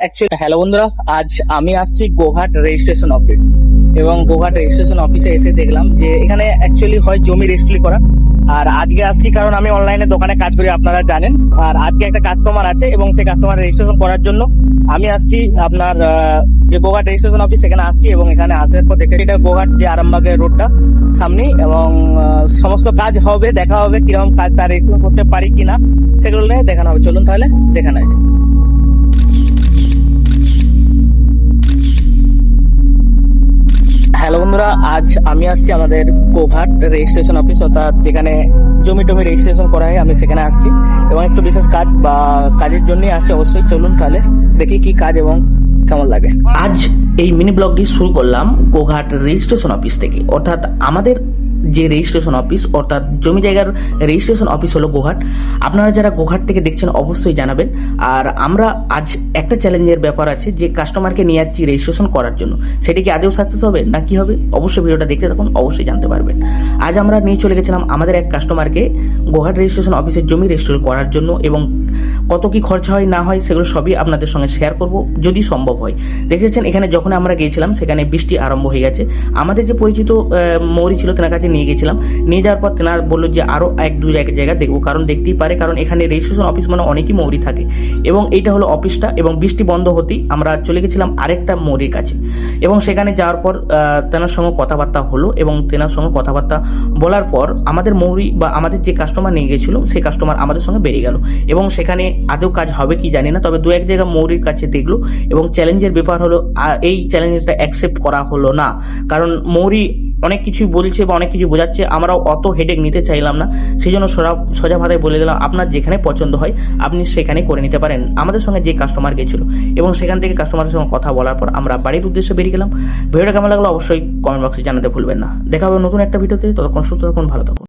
Actually hello বন্ধুরা, আজ আমি আসছি গোঘাট রেজিস্ট্রেশন অফিস এবং গোঘাট রেজিস্ট্রেশন অফিসে এসে দেখলাম যে এখানে অ্যাকচুয়ালি হয় জমি রেজিস্ট্রি করা। আর আজকে আসছি কারণ আমি অনলাইনে দোকানে কাজ করি, আপনারা জানেন। আর আজকে একটা কাস্টমার আছে এবং সেই কাস্টমার রেজিস্ট্রেশন করার জন্য আমি আসছি আপনার যে গোঘাট রেজিস্ট্রেশন অফিস সেখানে আসছি এবং এখানে আসার পর দেখে এটা গোঘাট যে আরামবাগের রোডটা সামনেই এবং সমস্ত কাজ হবে, দেখা হবে কীরকম কাজ তার রেজিস্ট্রেশন করতে পারি কিনা, সেগুলো নিয়ে দেখানো হবে। চলুন তাহলে দেখানো হবে হ্যালো বন্ধুরা, আজ আমি আসছি আমাদের কোভার্ট রেজিস্ট্রেশন অফিস অর্থাৎ যেখানে জমি টমি রেজিস্ট্রেশন করা হয়, আমি সেখানে আসছি। এবং একটু বিশেষ কাজ বা কাজের জন্যই আসছি, অবশ্যই চলুন তাহলে দেখি কি কাজ এবং কেমন লাগে। আজ এই মিনি ব্লগটি শুরু করলাম কোঘাট রেজিস্ট্রেশন অফিস থেকে। অর্থাৎ আমাদের যে রেজিস্ট্রেশন অফিস অর্থাৎ জমি জায়গার রেজিস্ট্রেশন অফিস হলো গোঘাট আপনারা যারা গোঘাট থেকে দেখছেন, অবশ্যই জানাবেন। আর আমরা আজ একটা চ্যালেঞ্জের ব্যাপার আছে, যে কাস্টমারকে নিয়ে যাচ্ছি রেজিস্ট্রেশন করার জন্য। সেটি কি আদেও সাকসেস হবে, না কি হবে? অবশ্যই ভিডিওটা দেখতে থাকুন, অবশ্যই জানতে পারবেন। আজ আমরা নিয়ে চলে গেছিলাম আমাদের এক কাস্টমারকে গোঘাট রেজিস্ট্রেশন অফিসের জমি রেজিস্ট্রেশন করার জন্য এবং কত কি খরচা হয়, না হয়, সেগুলো সবই আপনাদের সঙ্গে শেয়ার করব, যদি সম্ভব হয়। দেখেছেন, এখানে যখন আমরা গিয়েছিলাম, সেখানে বৃষ্টি আরম্ভ হয়ে গেছে। আমাদের যে পরিচিত মৌরি ছিল, তেনার কাছে নিয়ে গেছিলাম। নিয়ে যাওয়ার পর তেনার বলল যে আরও এক, দুই, এক জায়গা দেখব। কারণ দেখতেই পারে, কারণ এখানে রেজিস্ট্রেশন অফিস মানে অনেকই মৌরি থাকে। এবং এইটা হলো অফিসটা এবং বৃষ্টি বন্ধ হতেই আমরা চলে গেছিলাম আরেকটা মৌরির কাছে। এবং সেখানে যাওয়ার পর তেনার সঙ্গে কথাবার্তা হলো এবং তেনার সঙ্গে কথাবার্তা বলার পর আমাদের মৌরি বা আমাদের যে কাস্টমার নিয়ে গেছিল, সেই কাস্টমার আমাদের সঙ্গে বেরিয়ে গেল। এবং সেখানে আদৌ কাজ হবে কি জানি না, তবে দু, এক জায়গা মৌরির কাছে দেখল এবং চ্যালেঞ্জের ব্যাপার হলো এই চ্যালেঞ্জটা অ্যাকসেপ্ট করা হলো না। কারণ মৌরি অনেক কিছুই বলছে বা অনেক কিছু বোঝাচ্ছে, আমরাও অত হেডেক নিতে চাইলাম না। সেই জন্য সোজা সোজা বলে দিলাম, আপনার যেখানে পছন্দ হয়, আপনি সেখানে করে নিতে পারেন। আমাদের সঙ্গে যে কাস্টমার গেছিল এবং সেখান থেকে কাস্টমারের সঙ্গে কথা বলার পর আমরা বাড়ির উদ্দেশ্যে বেরিয়ে গেলাম। ভিডিওটা কেমন লাগল অবশ্যই কমেন্ট বক্সে জানাতে ভুলবেন না। দেখা হবে নতুন একটা ভিডিওতে, ততক্ষণ সুস্থ থাকুন, ভালো থাকুন।